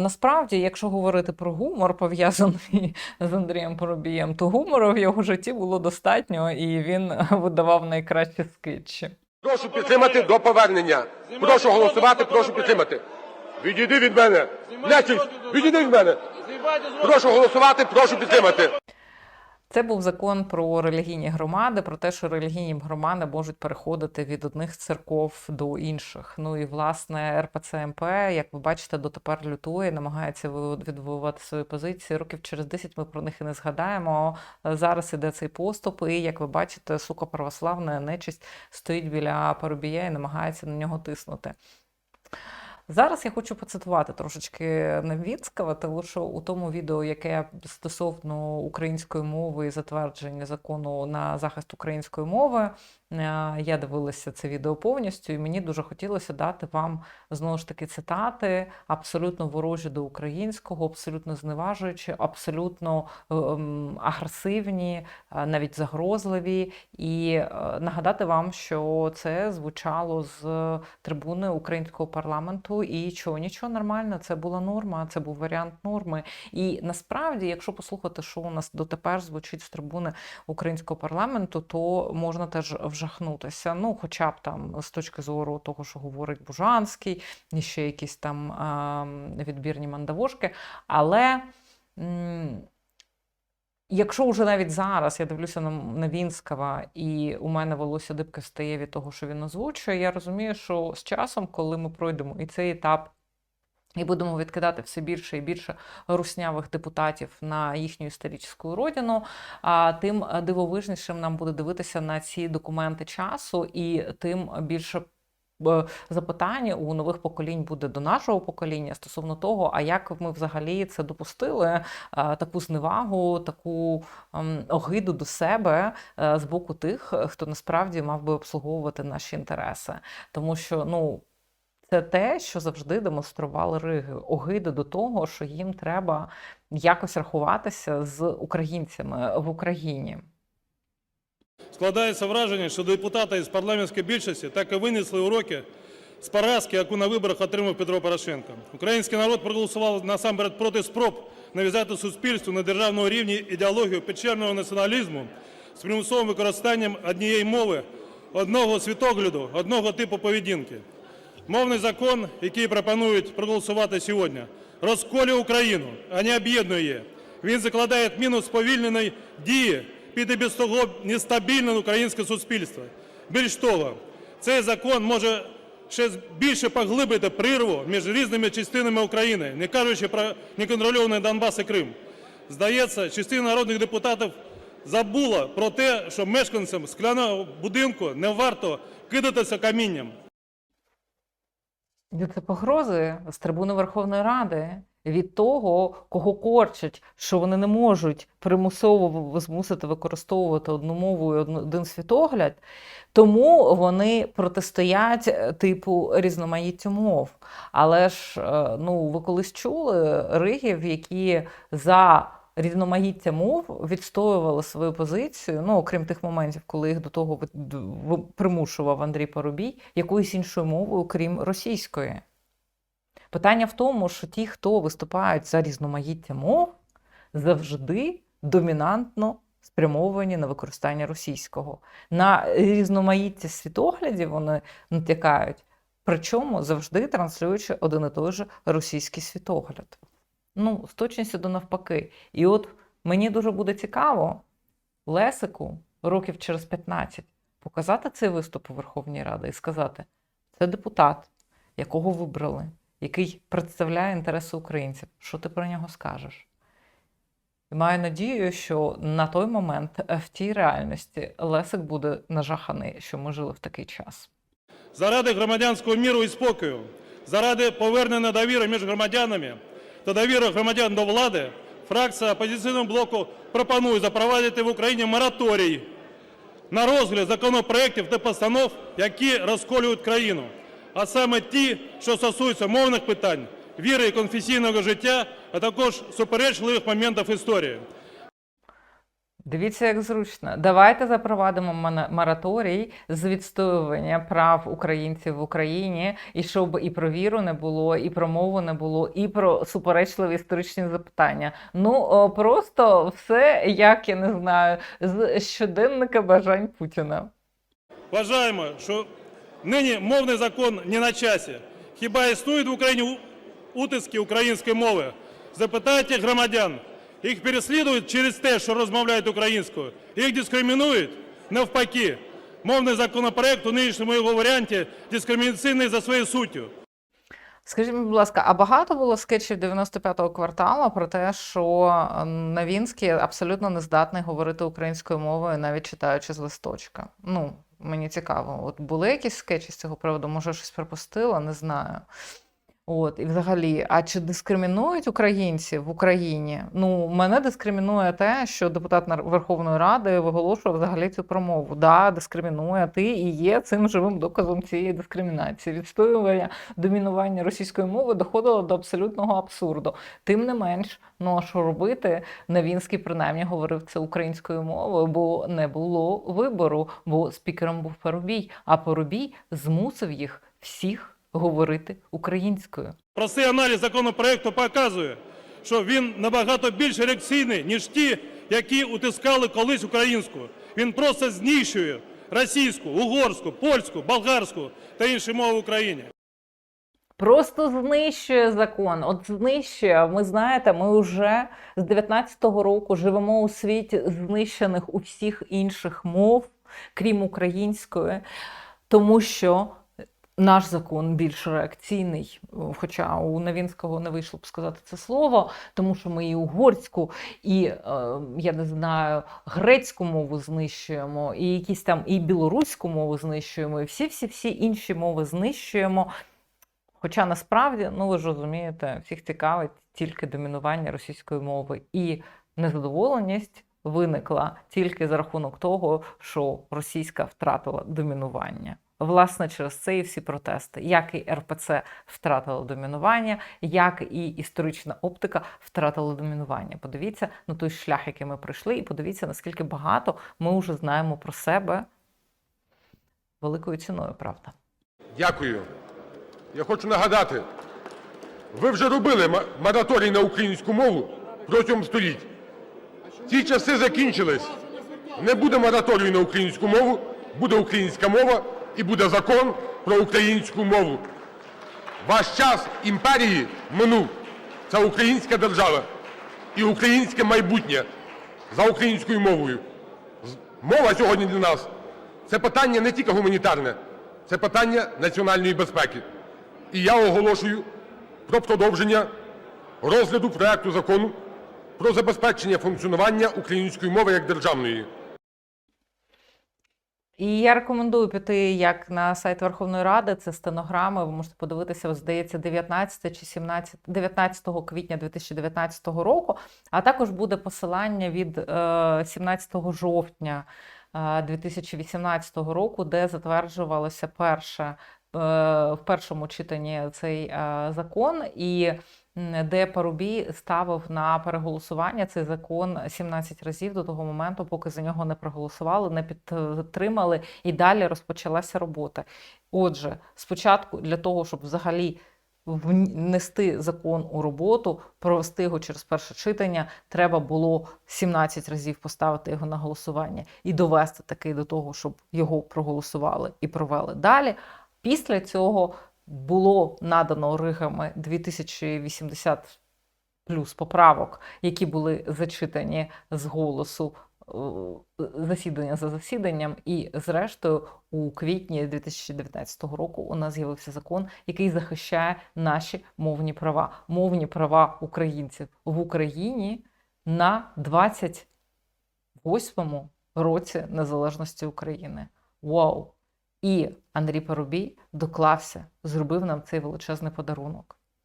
Насправді, якщо говорити про гумор, пов'язаний з Андрієм Поробієм, то гумору в його житті було достатньо, і він видавав найкращі скетчі. Прошу підтримати до повернення. Прошу голосувати, прошу підтримати. Відійди від мене. Лесів, відійди від мене. Прошу голосувати, прошу підтримати. Це був закон про релігійні громади, про те, що релігійні громади можуть переходити від одних церков до інших. Ну і власне РПЦ МП, як ви бачите, дотепер лютує, намагається відвоювати свої позиції. Років через 10 ми про них і не згадаємо. Зараз іде цей поступ, і як ви бачите, сука православна нечисть стоїть біля Парубія і намагається на нього тиснути. Зараз я хочу поцитувати трошечки Новінського, тому що у тому відео, яке стосовно української мови і затвердження закону на захист української мови, е, я дивилася це відео повністю, і мені дуже хотілося дати вам знову ж таки цитати, абсолютно ворожі до українського, абсолютно зневажуючі, абсолютно ем, агресивні, е, навіть загрозливі, і е, нагадати вам, що це звучало з трибуни українського парламенту, і чого нічого нормально, це була норма, це був варіант норми. І насправді, якщо послухати, що у нас дотепер звучить з трибуни українського парламенту, то можна теж вжахнутися. Ну, хоча б там з точки зору того, що говорить Бужанський, і ще якісь там відбірні мандавошки. Але. Якщо вже навіть зараз я дивлюся на, на Вінського, і у мене волосся дибки встає від того, що він озвучує, я розумію, що з часом, коли ми пройдемо і цей етап, і будемо відкидати все більше і більше руснявих депутатів на їхню історичну родину, а тим дивовижнішим нам буде дивитися на ці документи часу, і тим більше запитання у нових поколінь буде до нашого покоління стосовно того, а як ми взагалі це допустили, е, таку зневагу, таку ем, огиду до себе е, з боку тих, хто насправді мав би обслуговувати наші інтереси. Тому що ну. Це те, що завжди демонстрували Риги. Огида до того, що їм треба якось рахуватися з українцями в Україні. Складається враження, що депутати із парламентської більшості так і винесли уроки з поразки, яку на виборах отримав Петро Порошенко. Український народ проголосував насамперед проти спроб нав'язати суспільству на державному рівні ідеологію печерного націоналізму з примусовим використанням однієї мови, одного світогляду, одного типу поведінки. Мовний закон, який пропонують проголосувати сьогодні, розколює Україну, а не об'єднує. Він закладає міну сповільненої дії під і без того нестабільне українське суспільство. Більш того, цей закон може ще більше поглибити прірву між різними частинами України, не кажучи про неконтрольований Донбас і Крим. Здається, частина народних депутатів забула про те, що мешканцям скляного будинку не варто кидатися камінням. Це погрози з трибуни Верховної Ради від того, кого корчать, що вони не можуть примусово змусити використовувати одну мову і один світогляд, тому вони протистоять е, типу різноманіттю мов. Але ж е, ну, ви колись чули ригів, які за різноманіття мов відстоювали свою позицію, ну окрім тих моментів, коли їх до того примушував Андрій Парубій, якоюсь іншою мовою, крім російської. Питання в тому, що ті, хто виступають за різноманіття мов, завжди домінантно спрямовані на використання російського. На різноманіття світоглядів вони натякають, причому завжди транслюючи один і той же російський світогляд. Ну, з точністю до навпаки. І от мені дуже буде цікаво Лесику років через 15 показати цей виступ у Верховній Раді і сказати: це депутат, якого вибрали, який представляє інтереси українців. Що ти про нього скажеш? Маю надію, що на той момент в тій реальності Лесик буде нажаханий, що ми жили в такий час. Заради громадянського міру і спокою, заради повернення довіри між громадянами та довіри громадян до влади, фракція опозиційного блоку пропонує запровадити в Україні мораторій на розгляд законопроєктів та постанов, які розколюють країну, а саме ті, що стосуються мовних питань, віри і конфесійного життя, а також суперечливих моментів історії. Дивіться, як зручно. Давайте запровадимо мораторій з відстоювання прав українців в Україні, і щоб і про віру не було, і про мову не було, і про суперечливі історичні запитання. Ну просто все, як я не знаю, з щоденника бажань Путіна. Вважаємо, що нині мовний закон не на часі. Хіба існують в Україні утиски української мови? Запитайте громадян. Їх переслідують через те, що розмовляють українською. Їх дискримінують навпаки. Мовний законопроект у нинішньому його варіанті дискримінаційний за своєю суттю. Скажіть, будь ласка, а багато було скетчів 95-го кварталу про те, що е, Новінський абсолютно не здатний говорити українською мовою, навіть читаючи з листочка. Ну, мені цікаво, от були якісь скетчі з цього приводу? Може, щось пропустила, не знаю. От, і взагалі, а чи дискримінують українців в Україні? Ну, мене дискримінує те, що депутат Верховної Ради виголошував взагалі цю промову. Да, дискримінує ти і є цим живим доказом цієї дискримінації. Відстоювання домінування російської мови доходило до абсолютного абсурду. Тим не менш, ну а що робити? Навінський принаймні говорив це українською мовою, бо не було вибору, бо спікером був Парубій, а Парубій змусив їх всіх говорити українською. Простий аналіз законопроекту показує, що він набагато більш реакційний, ніж ті, які утискали колись українську. Він просто знищує російську, угорську, польську, болгарську та інші мови в Україні. Просто знищує закон. От знищує. Ми знаєте, ми вже з 19-го року живемо у світі знищених у всіх інших мов, крім української, тому що. Наш закон більш реакційний, хоча у Новінського не вийшло б сказати це слово, тому що ми і угорську, і е, я не знаю, грецьку мову знищуємо, і якісь там і білоруську мову знищуємо, і всі всі всі інші мови знищуємо. Хоча насправді, ну ви ж розумієте, всіх цікавить тільки домінування російської мови, і незадоволеність виникла тільки за рахунок того, що російська втратила домінування. Власне, через це і всі протести, як і РПЦ втратила домінування, як і історична оптика втратила домінування. Подивіться на той шлях, який ми пройшли, і подивіться, наскільки багато ми вже знаємо про себе великою ціною, правда. Дякую. Я хочу нагадати, ви вже робили мораторій на українську мову протягом століть. Ті часи закінчились. Не буде мораторію на українську мову, буде українська мова і буде закон про українську мову. Ваш час імперії минув. Це українська держава і українське майбутнє за українською мовою. Мова сьогодні для нас це питання не тільки гуманітарне, це питання національної безпеки. І я оголошую про продовження розгляду проекту закону про забезпечення функціонування української мови як державної. І я рекомендую піти як на сайт Верховної Ради, це стенограми. Ви можете подивитися, здається, 19 чи 17, 19 квітня 2019 року. А також буде посилання від е, 17 жовтня е, 2018 року, де затверджувалося перше е, в першому читанні цей е, закон. І де Парубій ставив на переголосування цей закон 17 разів до того моменту, поки за нього не проголосували, не підтримали, і далі розпочалася робота. Отже, спочатку для того, щоб взагалі внести закон у роботу, провести його через перше читання, треба було 17 разів поставити його на голосування і довести таки до того, щоб його проголосували і провели далі. Після цього було надано ригами 2080 плюс поправок, які були зачитані з голосу е, засідання за засіданням. І, зрештою, у квітні 2019 року у нас з'явився закон, який захищає наші мовні права, мовні права українців в Україні на 28-му році незалежності України. Вау! І Андрій Парубій доклався, зробив нам цей величезний подарунок.